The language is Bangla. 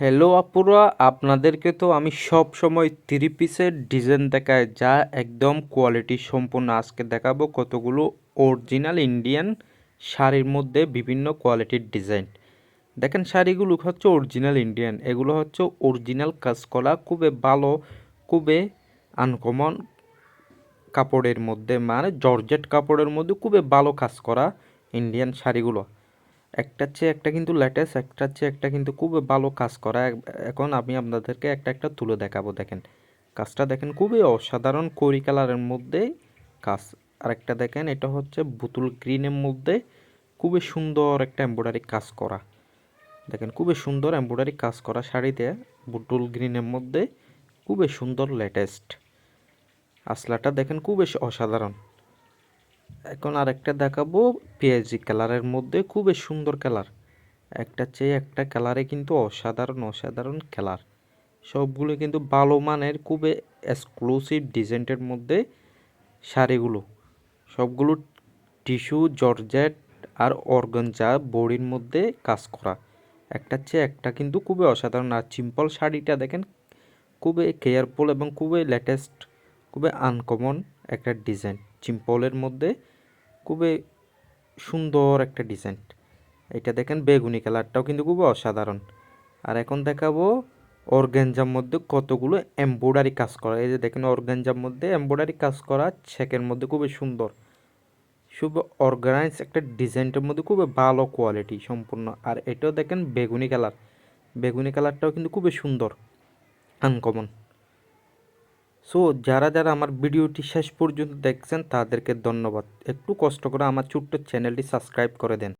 হ্যালো আপুরা, আপনাদেরকে তো আমি সব সময় থ্রি পিসের ডিজাইন দেখাই যা একদম কোয়ালিটি সম্পূর্ণ আজকে দেখাবো কতগুলো অরিজিনাল ইন্ডিয়ান শাড়ির মধ্যে বিভিন্ন কোয়ালিটির ডিজাইন দেখেন, শাড়িগুলো হচ্ছে অরিজিনাল ইন্ডিয়ান এগুলো হচ্ছে অরিজিনাল কাজ করা, খুবই ভালো, খুবই আনকমন কাপড়ের মধ্যে মানে জর্জেট কাপড়ের মধ্যে খুবই ভালো কাজ করা ইন্ডিয়ান শাড়িগুলো। একটার চেয়ে একটা কিন্তু লেটেস্ট একটার চেয়ে একটা কিন্তু খুব ভালো কাজ করা। এখন আমি আপনাদেরকে একটা একটা তুলে দেখাবো, দেখেন। কাজটা দেখেন, খুবই অসাধারণ করি কালারের মধ্যে কাজ। আরেকটা দেখেন, এটা হচ্ছে বুতুল গ্রিনের মধ্যে খুবই সুন্দর একটা এমব্রয়ডারি কাজ করা। দেখেন, খুবই সুন্দর এমব্রয়ডারি কাজ করা শাড়িতে বুটুল গ্রিনের মধ্যে, খুবই সুন্দর লেটেস্ট আসলাটা দেখেন, খুবই অসাধারণ। এখন আরেকটা দেখাবো পেঁয়াজি কালারের মধ্যে খুবই সুন্দর কালার। একটা চেয়ে একটা কালারে কিন্তু অসাধারণ অসাধারণ কালার। সবগুলো কিন্তু ভালো মানের, খুবই এক্সক্লুসিভ ডিজাইনের মধ্যে শাড়িগুলো। সবগুলো টিস্যু জর্জেট আর অর্গঞ্জা বড়ির মধ্যে কাজ করা। একটা চেয়ে একটা কিন্তু খুবই অসাধারণ আর সিম্পল শাড়িটা দেখেন, খুবই কেয়ারফুল এবং খুবই লেটেস্ট খুবই আনকমন একটা ডিজাইন সিম্পলের মধ্যে খুবই সুন্দর একটা ডিজাইন এটা দেখেন বেগুনি কালারটাও কিন্তু খুবই অসাধারণ। আর এখন দেখাবো অর্গেঞ্জার মধ্যে কতগুলো এমব্রয়ডারি কাজ করা। এই যে দেখেন অর্গেঞ্জার মধ্যে এমব্রয়ডারি কাজ করা, ছেকের মধ্যে খুবই সুন্দর। খুব অর্গানাইজ একটা ডিজাইনটার মধ্যে খুবই ভালো কোয়ালিটি সম্পূর্ণ। আর এটাও দেখেন বেগুনি কালার। বেগুনি কালারটাও কিন্তু খুবই সুন্দর আনকমন সো যারা যারা আমার ভিডিওটি শেষ পর্যন্ত দেখছেন, তাদেরকে ধন্যবাদ। একটু কষ্ট করে আমার ছোট্ট চ্যানেলটি সাবস্ক্রাইব করে দেন।